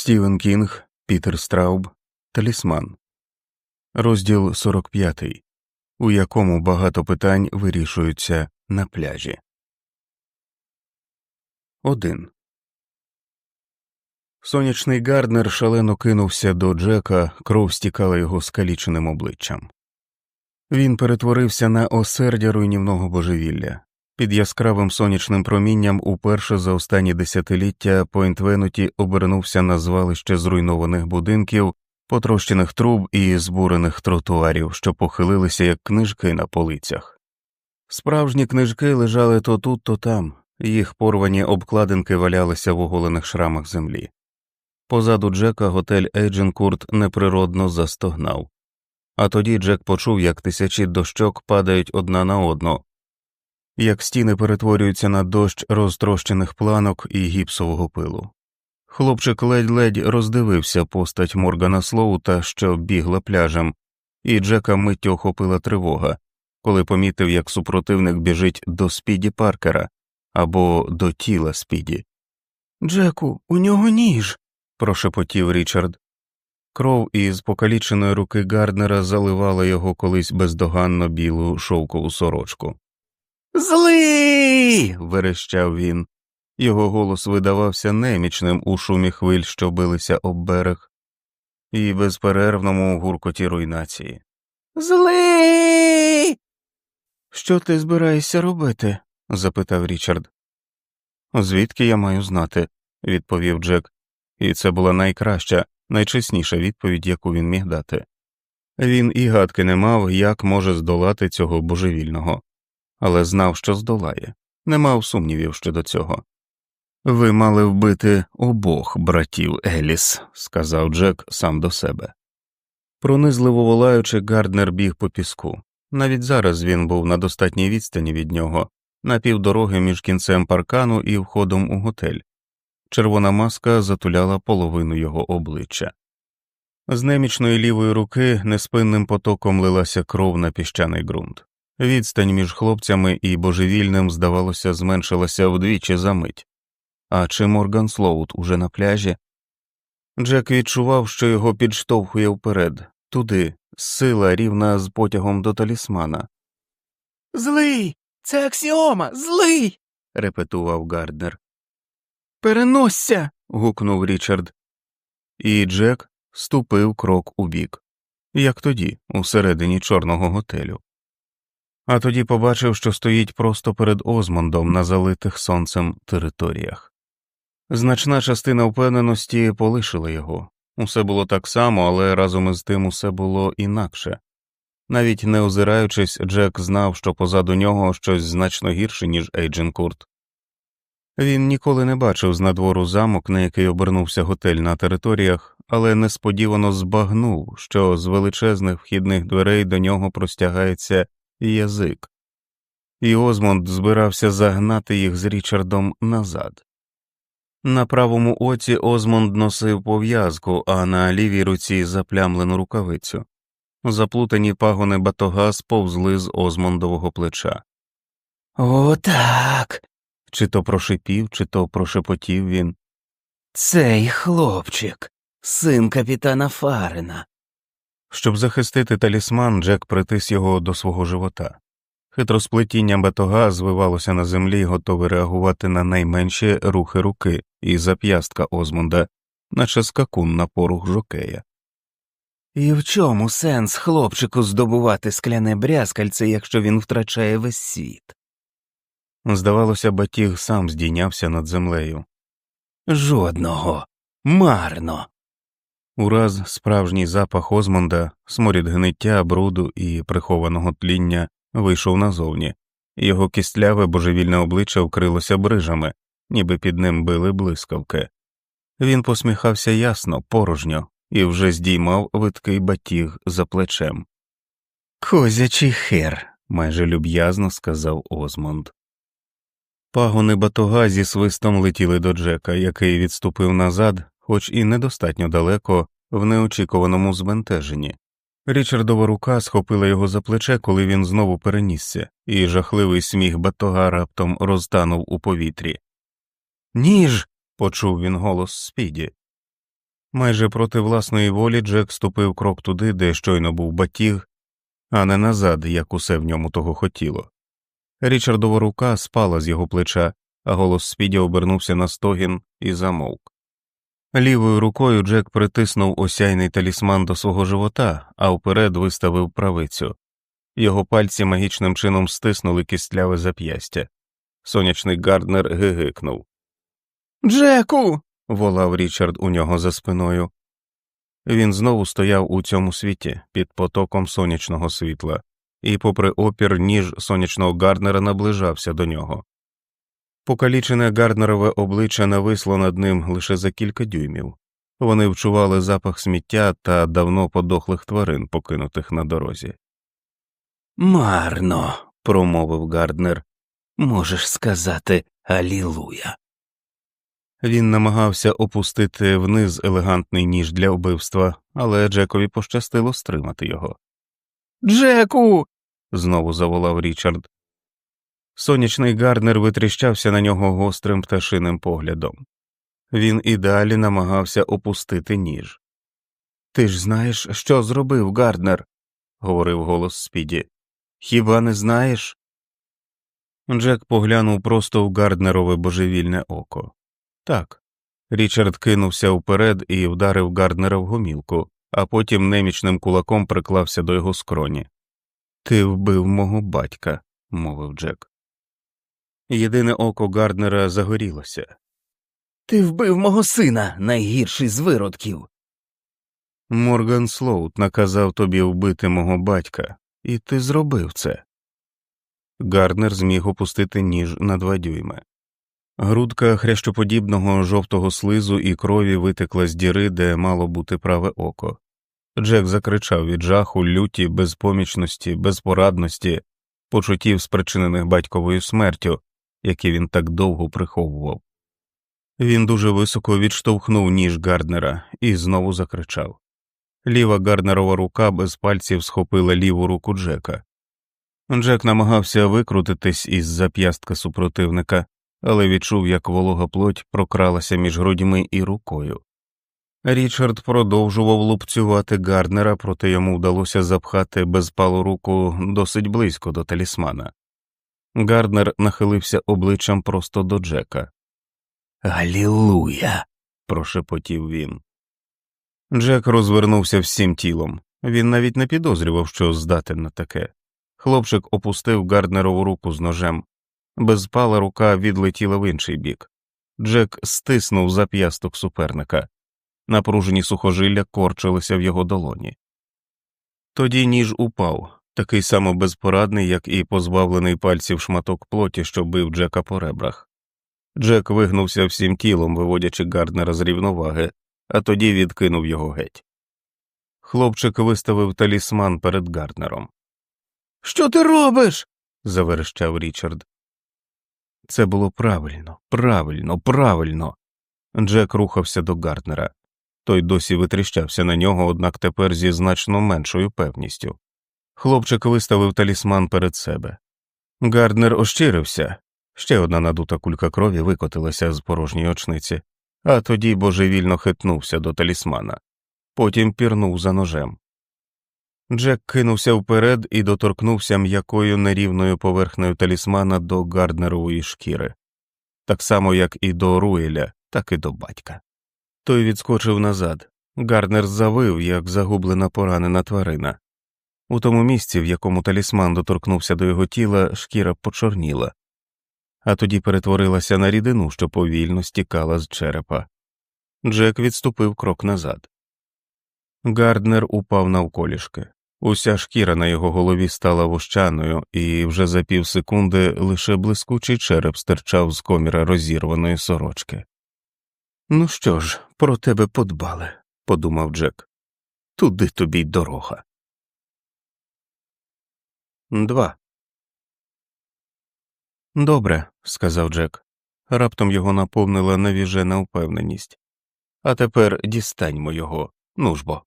Стівен Кінг, Пітер Страуб, Талісман, розділ 45, у якому багато питань вирішуються на пляжі. 1. Сонячний Гарднер шалено кинувся до Джека, кров стікала його скаліченим обличчям. Він перетворився на осердя руйнівного божевілля. Під яскравим сонячним промінням уперше за останні десятиліття Пойнтвенуті обернувся на звалище зруйнованих будинків, потрощених труб і збурених тротуарів, що похилилися як книжки на полицях. Справжні книжки лежали то тут, то там, їх порвані обкладинки валялися в оголених шрамах землі. Позаду Джека готель Ейдженкурт неприродно застогнав. А тоді Джек почув, як тисячі дощок падають одна на одну, як стіни перетворюються на дощ розтрощених планок і гіпсового пилу. Хлопчик ледь-ледь роздивився постать Моргана Слоута, що бігла пляжем, і Джека миттю охопила тривога, коли помітив, як супротивник біжить до спіді Паркера або до тіла спіді. Джеку, у нього ніж. прошепотів Річард. Кров із покаліченої руки Гарднера заливала його колись бездоганно білу шовкову сорочку. Злий. верещав він. Його голос видавався немічним у шумі хвиль, що билися об берег, і безперервному гуркоті руйнації. Злий. Що ти збираєшся робити? запитав Річард. Звідки я маю знати, відповів Джек, і це була найкраща, найчесніша відповідь, яку він міг дати. Він і гадки не мав, як може здолати цього божевільного але знав, що здолає, не мав сумнівів щодо цього. Ви мали вбити обох братів Еліс, сказав Джек сам до себе. Пронизливо волаючи, Гарднер біг по піску. Навіть зараз він був на достатній відстані від нього, на півдороги між кінцем паркану і входом у готель. Червона маска затуляла половину його обличчя. З немічної лівої руки неспинним потоком лилася кров на піщаний ґрунт. Відстань між хлопцями і божевільним, здавалося, зменшилася вдвічі за мить. А чи Морган Слоут уже на пляжі? Джек відчував, що його підштовхує вперед, туди, сила рівна з потягом до талісмана. Злий, це аксіома, злий. репетував Гарднер. Переносся. гукнув Річард. І Джек ступив крок у бік, як тоді, усередині чорного готелю а тоді побачив, що стоїть просто перед Озмондом на залитих сонцем територіях. Значна частина впевненості полишила його усе було так само, але разом із тим усе було інакше. Навіть не озираючись, Джек знав, що позаду нього щось значно гірше, ніж Ейдженкурт. Він ніколи не бачив з надвору замок, на який обернувся готель на територіях, але несподівано збагнув, що з величезних вхідних дверей до нього простягається язик, і Озмонд збирався загнати їх з Річардом назад. На правому оці Озмонд носив пов'язку, а на лівій руці заплямлену рукавицю. Заплутані пагони батога сповзли з Озмондового плеча. Отак. Чи то прошипів, чи то прошепотів він. Цей хлопчик, син капітана Фарена. Щоб захистити талісман, Джек притис його до свого живота. Хитросплетіння батога звивалося на землі, готове реагувати на найменші рухи руки і зап'ястка Озмунда, наче скакун на порух жокея. І в чому сенс хлопчику здобувати скляне брязкальце, якщо він втрачає весь світ? Здавалося, батіг сам здійнявся над землею. Жодного, марно. Ураз справжній запах Озмонда, сморід гниття, бруду і прихованого тління вийшов назовні, його кістляве божевільне обличчя вкрилося брижами, ніби під ним били блискавки. Він посміхався ясно, порожньо, і вже здіймав видкий батіг за плечем. Козячий хер, майже люб'язно сказав Озмонд. Пагони батога зі свистом летіли до Джека, який відступив назад, хоч і недостатньо далеко, в неочікуваному збентеженні. Річардова рука схопила його за плече, коли він знову перенісся, і жахливий сміх батога раптом розтанув у повітрі. Ніж. почув він голос Спіді. Майже проти власної волі Джек ступив крок туди, де щойно був батіг, а не назад, як усе в ньому того хотіло. Річардова рука спала з його плеча, а голос Спіді обернувся на стогін і замовк. Лівою рукою Джек притиснув осяйний талісман до свого живота, а вперед виставив правицю. Його пальці магічним чином стиснули кістляве зап'ястя. Сонячний Гарднер гигикнув. Джеку. волав Річард у нього за спиною. Він знову стояв у цьому світі під потоком сонячного світла, і, попри опір, ніж сонячного Гарднера наближався до нього. Покалічене Гарднерове обличчя нависло над ним лише за кілька дюймів. Вони вчували запах сміття та давно подохлих тварин, покинутих на дорозі. Марно, промовив Гарднер. Можеш сказати Алілуя. Він намагався опустити вниз елегантний ніж для вбивства, але Джекові пощастило стримати його. Джеку. знову заволав Річард. Сонячний Гарднер витріщався на нього гострим пташиним поглядом. Він і далі намагався опустити ніж. Ти ж знаєш, що зробив Гарднер? говорив голос Спіді. Хіба не знаєш? Джек поглянув просто в Гарднерове божевільне око. Так. Річард кинувся вперед і вдарив Гарднера в гомілку, а потім немічним кулаком приклався до його скроні. Ти вбив мого батька, мовив Джек. Єдине око Гарднера загорілося. Ти вбив мого сина, найгірший з виродків. Морган Слоут наказав тобі вбити мого батька, і ти зробив це. Гарднер зміг опустити ніж на два дюйми. Грудка хрящоподібного жовтого слизу і крові витекла з діри, де мало бути праве око. Джек закричав від жаху, люті, безпомічності, безпорадності, почуттів, спричинених батьковою смертю, які він так довго приховував. Він дуже високо відштовхнув ніж Гарднера і знову закричав. Ліва Гарднерова рука без пальців схопила ліву руку Джека. Джек намагався викрутитись із зап'ястка супротивника, але відчув, як волога плоть прокралася між грудьми і рукою. Річард продовжував лупцювати Гарднера, проте йому вдалося запхати безпалу руку досить близько до талісмана. Гарднер нахилився обличчям просто до Джека. Алілуя. прошепотів він. Джек розвернувся всім тілом. Він навіть не підозрював, що здатен на таке. Хлопчик опустив Гарднерову руку з ножем. Безпала рука відлетіла в інший бік. Джек стиснув зап'ясток суперника. Напружені сухожилля корчилися в його долоні. Тоді ніж упав, такий само безпорадний, як і позбавлений пальців шматок плоті, що бив Джека по ребрах. Джек вигнувся всім тілом, виводячи Гарднера з рівноваги, а тоді відкинув його геть. Хлопчик виставив талісман перед Гарднером. Що ти робиш? заверещав Річард. Це було правильно, правильно, правильно. Джек рухався до Гарднера. Той досі витріщався на нього, однак тепер зі значно меншою певністю. Хлопчик виставив талісман перед себе. Гарднер ощирився, ще одна надута кулька крові викотилася з порожньої очниці, а тоді божевільно хитнувся до талісмана, потім пірнув за ножем. Джек кинувся вперед і доторкнувся м'якою нерівною поверхнею талісмана до Гарднерової шкіри, так само, як і до Руеля, так і до батька. Той відскочив назад. Гарднер завив, як загублена поранена тварина. У тому місці, в якому талісман доторкнувся до його тіла, шкіра почорніла, а тоді перетворилася на рідину, що повільно стікала з черепа. Джек відступив крок назад. Гарднер упав навколішки. Уся шкіра на його голові стала вощаною, і вже за півсекунди лише блискучий череп стирчав з коміра розірваної сорочки. Ну що ж, про тебе подбали, подумав Джек. Туди тобі й дорога. Два. Добре, сказав Джек. Раптом його наповнила навіжена впевненість. А тепер дістаньмо його, ну ж бо.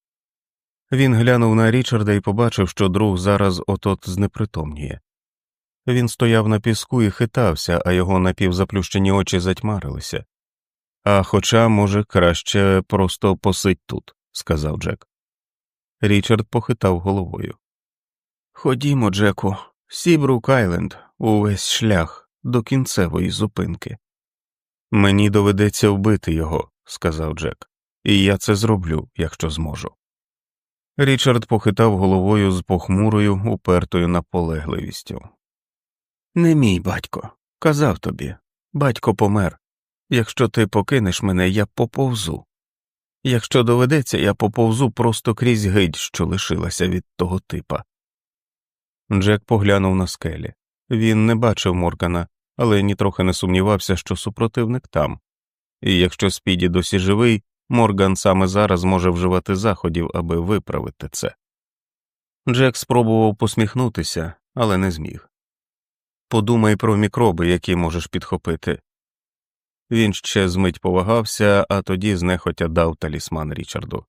Він глянув на Річарда і побачив, що друг зараз отот знепритомніє. Він стояв на піску і хитався, а його напівзаплющені очі затьмарилися. А хоча, може, краще просто посидь тут, сказав Джек. Річард похитав головою. Ходімо, Джеку, Сібрук Айленд, увесь шлях до кінцевої зупинки. Мені доведеться вбити його, сказав Джек, і я це зроблю, якщо зможу. Річард похитав головою з похмурою, упертою наполегливістю. Не мій батько, казав тобі, батько помер. Якщо ти покинеш мене, я поповзу. Якщо доведеться, я поповзу просто крізь гидь, що лишилася від того типа. Джек поглянув на скелі. Він не бачив Моргана, але нітрохи не сумнівався, що супротивник там, і якщо Спіді досі живий, Морган саме зараз може вживати заходів, аби виправити це. Джек спробував посміхнутися, але не зміг. Подумай про мікроби, які можеш підхопити. Він ще змить повагався, а тоді знехотя дав талісман Річарду.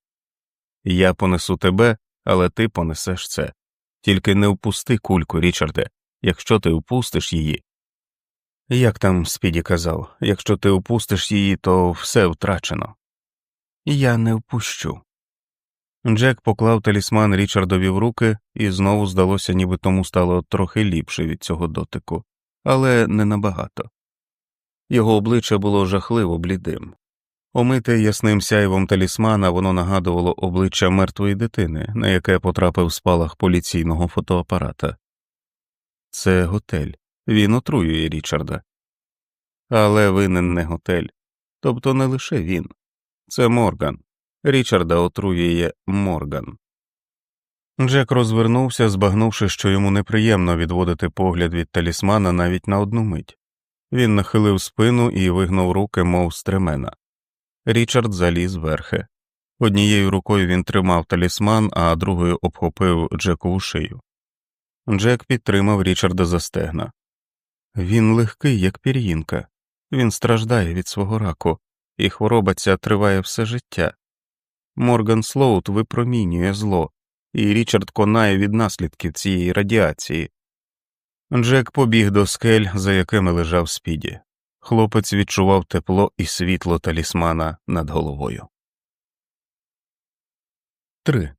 Я понесу тебе, але ти понесеш це. Тільки не впусти кульку, Річарде, якщо ти впустиш її. Як там Спіді казав, якщо ти впустиш її, то все втрачено. Я не впущу. Джек поклав талісман Річардові в руки, і знову здалося, ніби тому стало трохи ліпше від цього дотику, але не набагато. Його обличчя було жахливо блідим. Омите ясним сяйвом талісмана воно нагадувало обличчя мертвої дитини, на яке потрапив спалах поліційного фотоапарата. Це готель, він отруює Річарда. Але винен не готель, тобто не лише він, це Морган. Річарда отруює Морган. Джек розвернувся, збагнувши, що йому неприємно відводити погляд від талісмана навіть на одну мить. Він нахилив спину і вигнув руки, мов стремена. Річард заліз верхи. Однією рукою він тримав талісман, а другою обхопив Джекову шию. Джек підтримав Річарда за стегна. Він легкий, як пір'їнка, він страждає від свого раку, і хвороба ця триває все життя. Морган Слоут випромінює зло, і Річард конає від наслідків цієї радіації. Джек побіг до скель, за якими лежав спіді. Хлопець відчував тепло і світло талісмана над головою. 3.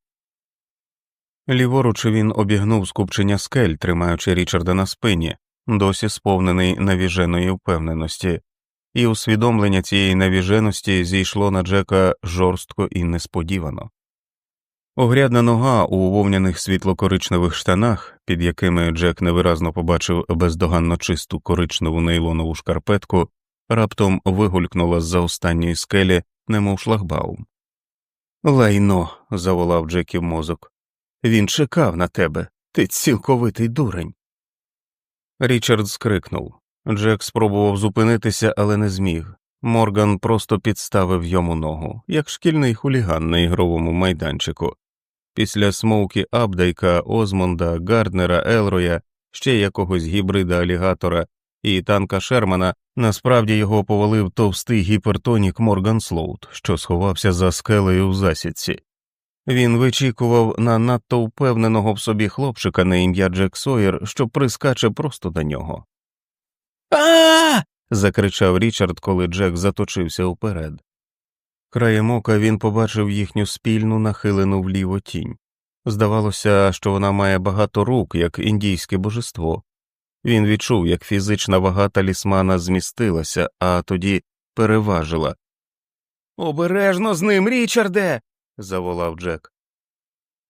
Ліворуч він обігнув скупчення скель, тримаючи Річарда на спині, досі сповнений навіженої впевненості, і усвідомлення цієї навіженості зійшло на Джека жорстко і несподівано. Огрядна нога у вовняних світло-коричневих штанах, під якими Джек невиразно побачив бездоганно чисту коричневу нейлонову шкарпетку, раптом вигулькнула з за останньої скелі, немов шлагбаум. Лайно. заволав Джеків мозок. Він чекав на тебе, ти цілковитий дурень. Річард скрикнув. Джек спробував зупинитися, але не зміг. Морган просто підставив йому ногу, як шкільний хуліган на ігровому майданчику. Після смоукі Абдайка, Озмонда, Гарднера, Елроя, ще якогось гібрида алігатора і танка Шермана, насправді його повалив товстий гіпертонік Морган Слоут, що сховався за скелею в засідці. Він вичікував на надто впевненого в собі хлопчика на ім'я Джек Сойер, що прискаче просто до нього. А. закричав Річард, коли Джек заточився вперед. Краєм ока він побачив їхню спільну нахилену вліво тінь. Здавалося, що вона має багато рук, як індійське божество. Він відчув, як фізична вага талісмана змістилася, а тоді переважила. Обережно з ним, Річарде. заволав Джек.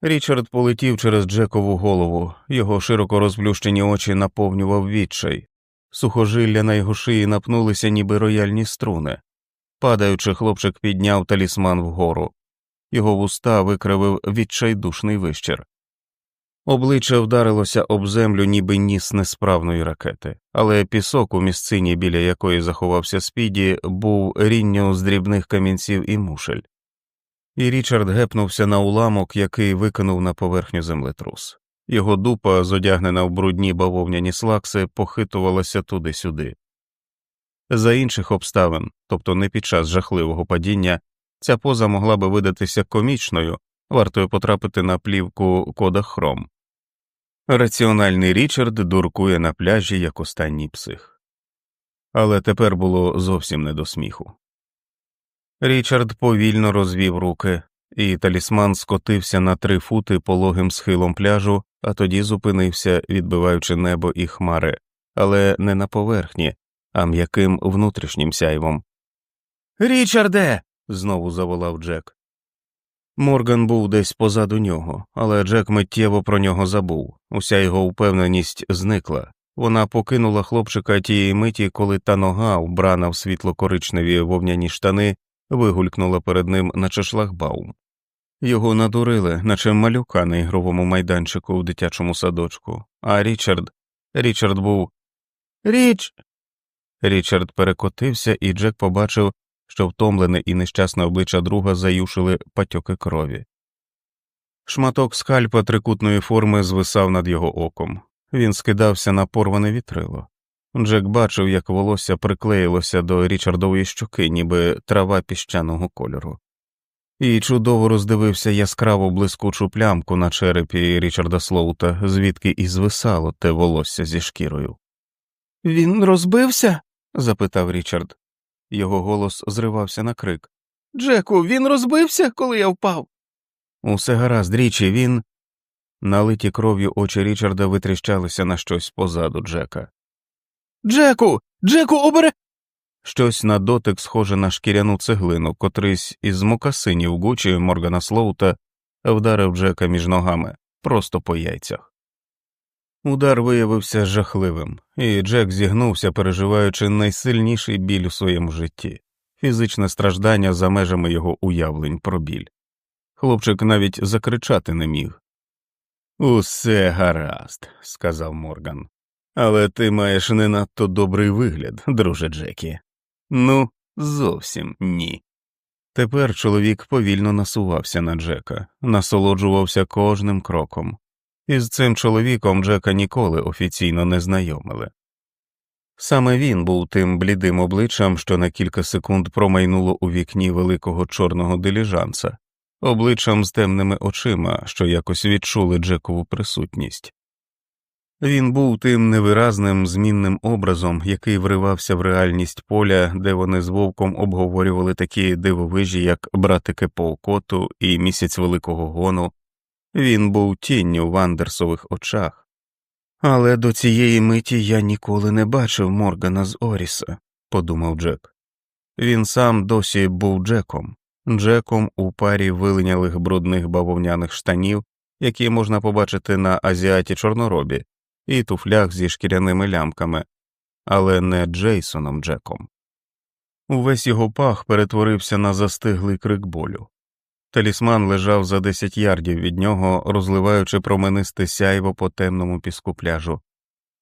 Річард полетів через Джекову голову, його широко розплющені очі наповнював відчай, сухожилля на його шиї напнулися, ніби рояльні струни. Падаючи, хлопчик підняв талісман вгору, його вуста викривив відчайдушний вищир. Обличчя вдарилося об землю, ніби ніс несправної ракети, але пісок у місцині, біля якої заховався спіді, був рінньо з дрібних камінців і мушель, і Річард гепнувся на уламок, який викинув на поверхню землетрус. Його дупа, зодягнена в брудні бавовняні слакси, похитувалася туди-сюди. За інших обставин, тобто не під час жахливого падіння, ця поза могла би видатися комічною, вартою потрапити на плівку кода хром. Раціональний Річард дуркує на пляжі як останній псих. Але тепер було зовсім не до сміху. Річард повільно розвів руки, і талісман скотився на три фути пологим схилом пляжу, а тоді зупинився, відбиваючи небо і хмари, але не на поверхні, а м'яким внутрішнім сяйвом. Річарде. знову заволав Джек. Морган був десь позаду нього, але Джек миттєво про нього забув. Уся його впевненість зникла. Вона покинула хлопчика тієї миті, коли та нога, вбрана в світло-коричневі вовняні штани, вигулькнула перед ним, наче шлагбаум. Його надурили, наче малюка на ігровому майданчику в дитячому садочку, а Річард. Річард був. Річ. Річард перекотився, і Джек побачив, що втомлене і нещасне обличчя друга заюшили патьоки крові. Шматок скальпа трикутної форми звисав над його оком. Він скидався на порване вітрило. Джек бачив, як волосся приклеїлося до Річардової щоки, ніби трава піщаного кольору, і чудово роздивився яскраву блискучу плямку на черепі Річарда Слоута, звідки і звисало те волосся зі шкірою. Він розбився? Запитав Річард. Його голос зривався на крик. Джеку, він розбився, коли я впав. Усе гаразд, річі, він. Налиті кров'ю очі Річарда витріщалися на щось позаду Джека. Джеку. Джеку, обере. Щось на дотик схоже на шкіряну цеглину, котрийсь із мокасинів Гучі Моргана Слоута вдарив Джека між ногами просто по яйцях. Удар виявився жахливим, і Джек зігнувся, переживаючи найсильніший біль у своєму житті, фізичне страждання за межами його уявлень про біль. Хлопчик навіть закричати не міг. Усе гаразд, сказав Морган, але ти маєш не надто добрий вигляд, друже Джекі. Ну, зовсім ні. Тепер чоловік повільно насувався на Джека, насолоджувався кожним кроком. Із цим чоловіком Джека ніколи офіційно не знайомили. Саме він був тим блідим обличчям, що на кілька секунд промайнуло у вікні великого чорного диліжанса, обличчям з темними очима, що якось відчули Джекову присутність. Він був тим невиразним змінним образом, який вривався в реальність поля, де вони з вовком обговорювали такі дивовижі, як братики Полкоту і місяць великого гону. Він був тінню в Андерсових очах. Але до цієї миті я ніколи не бачив Моргана з Оріса, подумав Джек. Він сам досі був Джеком, Джеком у парі вилинялих брудних бавовняних штанів, які можна побачити на азіаті чорноробі, і туфлях зі шкіряними лямками, але не Джейсоном Джеком. Увесь його пах перетворився на застиглий крик болю. Талісман лежав за десять ярдів від нього, розливаючи променисте сяйво по темному піску пляжу.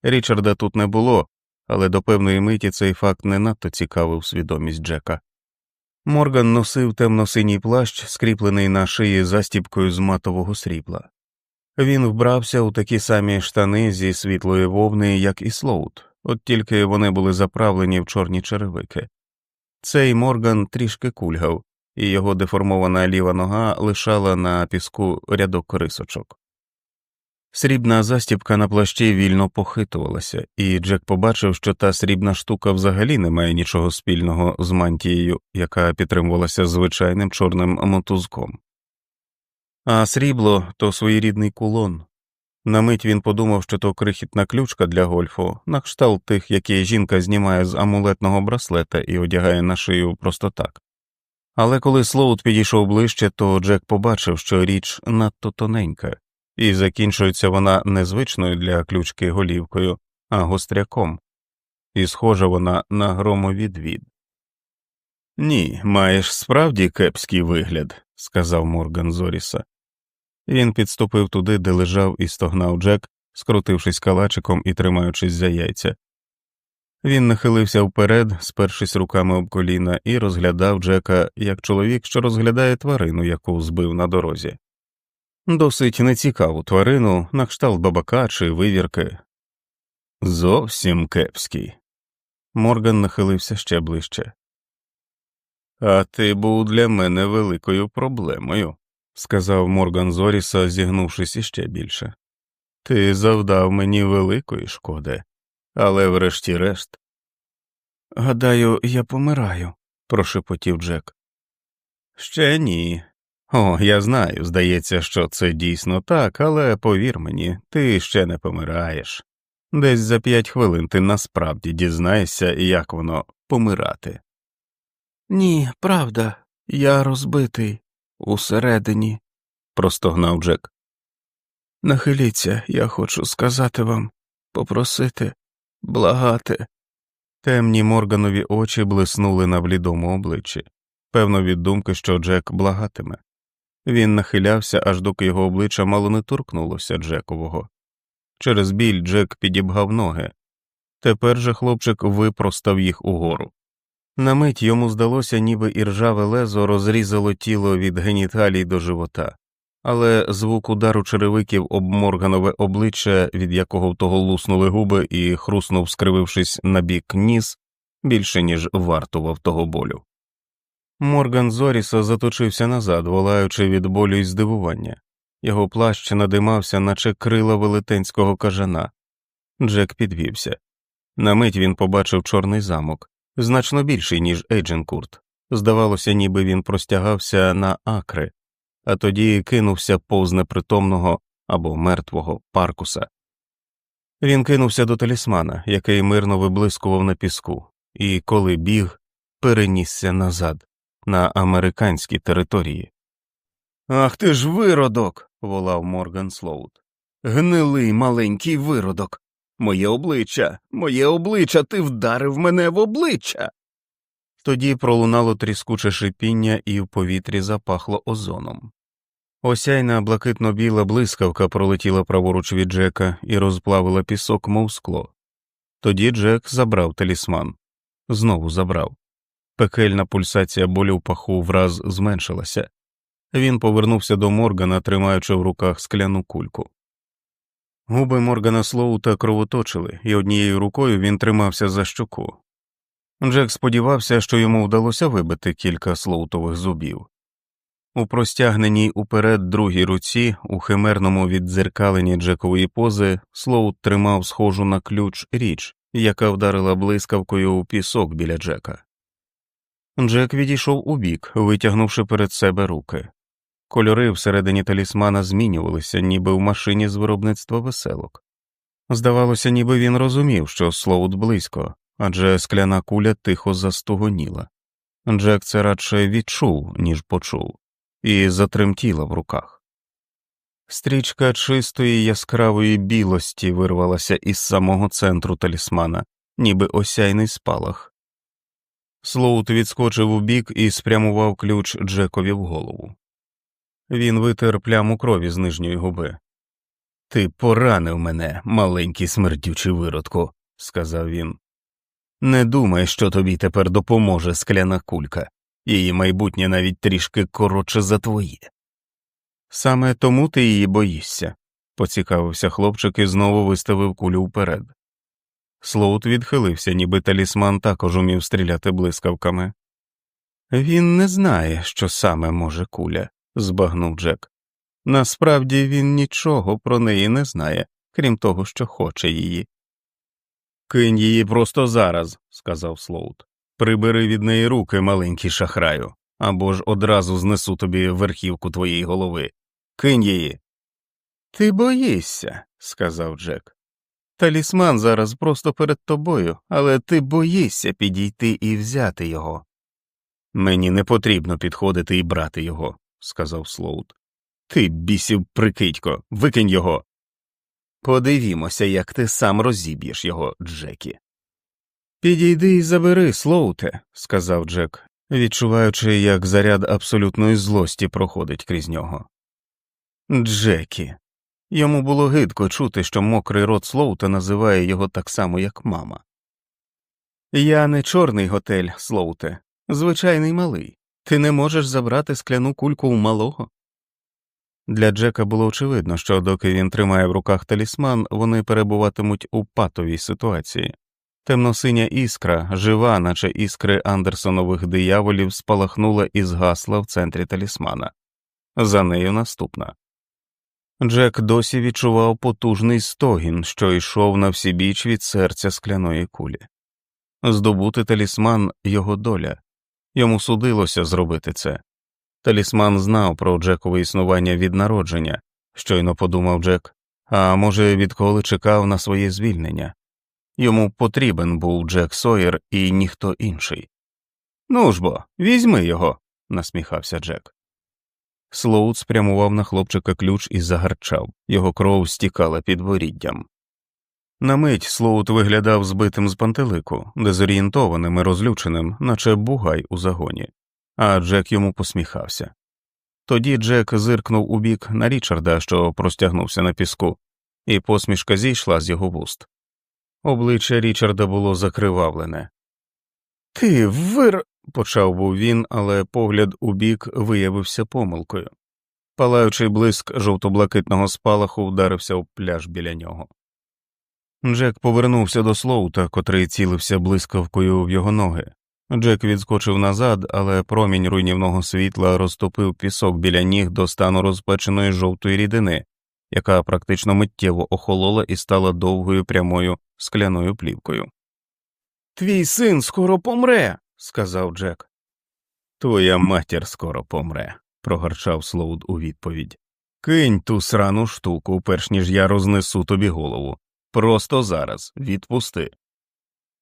Річарда тут не було, але до певної миті цей факт не надто цікавив свідомість Джека. Морган носив темно-синій плащ, скріплений на шиї застіпкою з матового срібла. Він вбрався у такі самі штани зі світлої вовни, як і Слоут, от тільки вони були заправлені в чорні черевики. Цей Морган трішки кульгав, і його деформована ліва нога лишала на піску рядок рисочок. Срібна застіпка на плащі вільно похитувалася, і Джек побачив, що та срібна штука взагалі не має нічого спільного з мантією, яка підтримувалася звичайним чорним мотузком. А срібло то своєрідний кулон. На мить він подумав, що то крихітна ключка для гольфу, на кшталт тих, які жінка знімає з амулетного браслета і одягає на шию просто так. Але коли Слоут підійшов ближче, то Джек побачив, що річ надто тоненька, і закінчується вона незвичною для ключки голівкою, а гостряком, і схожа вона на громовідвід. Ні, маєш справді кепський вигляд, сказав Морган Зоріса. Він підступив туди, де лежав і стогнав Джек, скрутившись калачиком і тримаючись за яйця. Він нахилився вперед, спершись руками об коліна, і розглядав Джека як чоловік, що розглядає тварину, яку збив на дорозі. Досить нецікаву тварину, на кшталт бабака чи вивірки. Зовсім кепський. Морган нахилився ще ближче. А ти був для мене великою проблемою, сказав Морган Зоріса, зігнувшись іще більше. Ти завдав мені великої шкоди, але врешті-решт. Гадаю, я помираю, прошепотів Джек. Ще ні. О, я знаю, здається, що це дійсно так, але повір мені, ти ще не помираєш. Десь за п'ять хвилин ти насправді дізнаєшся, як воно помирати. Ні, правда, я розбитий усередині, простогнав Джек. Нахиліться, я хочу сказати вам, попросити, благати. Темні Морганові очі блиснули на блідому обличчі, певно, від думки, що Джек благатиме. Він нахилявся, аж доки його обличчя мало не торкнулося Джекового. Через біль Джек підібгав ноги. Тепер же хлопчик випростав їх угору. На мить йому здалося, ніби іржаве лезо розрізало тіло від геніталій до живота, але звук удару черевиків об морганове обличчя, від якого в того луснули губи і хруснув, скривившись на бік ніс, більше ніж вартував того болю. Морган Зоріса заточився назад, волаючи від болю і здивування. Його плащ надимався, наче крила велетенського кажана. Джек підвівся. На мить він побачив чорний замок, значно більший, ніж Ейдженкурт. Здавалося, ніби він простягався на акри, а тоді кинувся повз непритомного або мертвого паркуса. Він кинувся до талісмана, який мирно виблискував на піску, і коли біг, перенісся назад, на американські території. Ах ти ж виродок. волав Морган Слоут. Гнилий маленький виродок. Моє обличчя, моє обличчя, ти вдарив мене в обличчя. Тоді пролунало тріскуче шипіння, і в повітрі запахло озоном. Осяйна блакитно біла блискавка пролетіла праворуч від Джека і розплавила пісок, мов скло. Тоді Джек забрав талісман. Знову забрав. Пекельна пульсація болю в паху враз зменшилася. Він повернувся до Моргана, тримаючи в руках скляну кульку. Губи Моргана Слоута кровоточили, і однією рукою він тримався за щоку. Джек сподівався, що йому вдалося вибити кілька слоутових зубів. У простягненій уперед другій руці, у химерному віддзеркаленні Джекової пози, Слоут тримав схожу на ключ річ, яка вдарила блискавкою у пісок біля Джека. Джек відійшов убік, витягнувши перед себе руки. Кольори всередині талісмана змінювалися, ніби в машині з виробництва веселок. Здавалося, ніби він розумів, що Слоут близько, адже скляна куля тихо застугоніла. Джек це радше відчув, ніж почув, і затремтіла в руках. Стрічка чистої яскравої білості вирвалася із самого центру талісмана, ніби осяйний спалах. Слоут відскочив у бік і спрямував ключ Джекові в голову. Він витер пляму крові з нижньої губи. Ти поранив мене, маленький смердючий виродку, сказав він. Не думай, що тобі тепер допоможе скляна кулька, її майбутнє навіть трішки коротше за твоє. Саме тому ти її боїшся, поцікавився хлопчик і знову виставив кулю вперед. Слоут відхилився, ніби талісман також умів стріляти блискавками. Він не знає, що саме може куля, збагнув Джек. Насправді він нічого про неї не знає, крім того, що хоче її. Кинь її просто зараз, сказав Слоут. Прибери від неї руки, маленький шахраю, або ж одразу знесу тобі верхівку твоєї голови. Кинь її. Ти боїшся, сказав Джек. Талісман зараз просто перед тобою, але ти боїшся підійти і взяти його. Мені не потрібно підходити і брати його, сказав Слоут. Ти бісів прикидько, викинь його. Подивімося, як ти сам розіб'єш його, Джекі. Підійди і забери, Слоуте, сказав Джек, відчуваючи, як заряд абсолютної злості проходить крізь нього. Джекі. Йому було гидко чути, що мокрий рот Слоута називає його так само, як мама. Я не чорний готель, Слоуте, звичайний малий. Ти не можеш забрати скляну кульку у малого. Для Джека було очевидно, що доки він тримає в руках талісман, вони перебуватимуть у патовій ситуації. Темносиня іскра, жива, наче іскри Андерсонових дияволів, спалахнула і згасла в центрі талісмана. За нею наступна. Джек досі відчував потужний стогін, що йшов на всібіч від серця скляної кулі. Здобути талісман його доля, йому судилося зробити це, Талісман знав про Джекове існування від народження, щойно подумав Джек, а може, відколи чекав на своє звільнення. Йому потрібен був Джек Сойер і ніхто інший. Ну ж бо, візьми його, насміхався Джек. Слоут спрямував на хлопчика ключ і загарчав, його кров стікала під воріддям. На мить Слоут виглядав збитим з пантелику, дезорієнтованим і розлюченим, наче бугай у загоні, а Джек йому посміхався. Тоді Джек зиркнув у бік на Річарда, що простягнувся на піску, і посмішка зійшла з його вуст. Обличчя Річарда було закривавлене. Ти вир. почав був він, але погляд у бік виявився помилкою. Палаючий блиск жовто-блакитного спалаху вдарився в пляж біля нього. Джек повернувся до Слоута, котрий цілився блискавкою в його ноги. Джек відскочив назад, але промінь руйнівного світла розтопив пісок біля ніг до стану розпеченої жовтої рідини, яка практично миттєво охолола і стала довгою прямою скляною плівкою. Твій син скоро помре, сказав Джек. Твоя матір скоро помре, прогорчав Слоуд у відповідь. Кинь ту срану штуку, перш ніж я рознесу тобі голову. Просто зараз відпусти.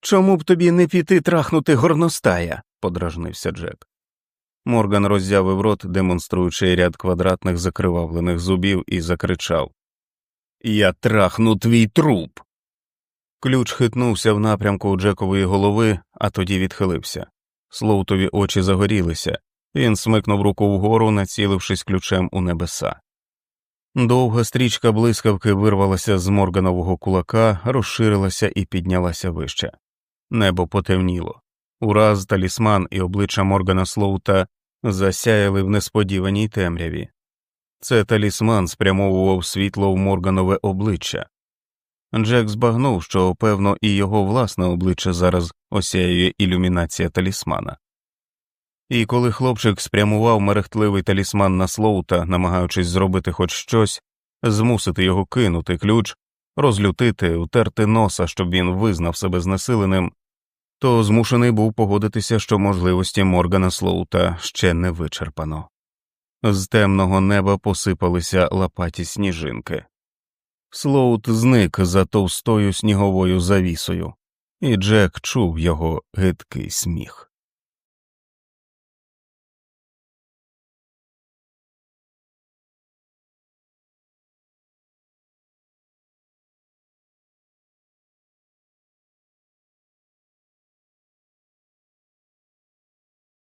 Чому б тобі не піти трахнути горностая? подражнився Джек. Морган роззявив рот, демонструючи ряд квадратних закривавлених зубів, і закричав Я трахну твій труп. Ключ хитнувся в напрямку Джекової голови, а тоді відхилився. Слоутові очі загорілися, він смикнув руку вгору, націлившись ключем у небеса. Довга стрічка блискавки вирвалася з морганового кулака, розширилася і піднялася вище. Небо потемніло. Ураз талісман і обличчя Моргана Слоута засяяли в несподіваній темряві. Це талісман спрямовував світло в Морганове обличчя. Джек збагнув, що, певно, і його власне обличчя зараз осяює ілюмінація талісмана. І коли хлопчик спрямував мерехтливий талісман на Слоута, намагаючись зробити хоч щось, змусити його кинути ключ, розлютити, утерти носа, щоб він визнав себе знесиленим, то змушений був погодитися, що можливості Моргана Слоута ще не вичерпано. З темного неба посипалися лопаті сніжинки. Слоут зник за товстою сніговою завісою, і Джек чув його гидкий сміх.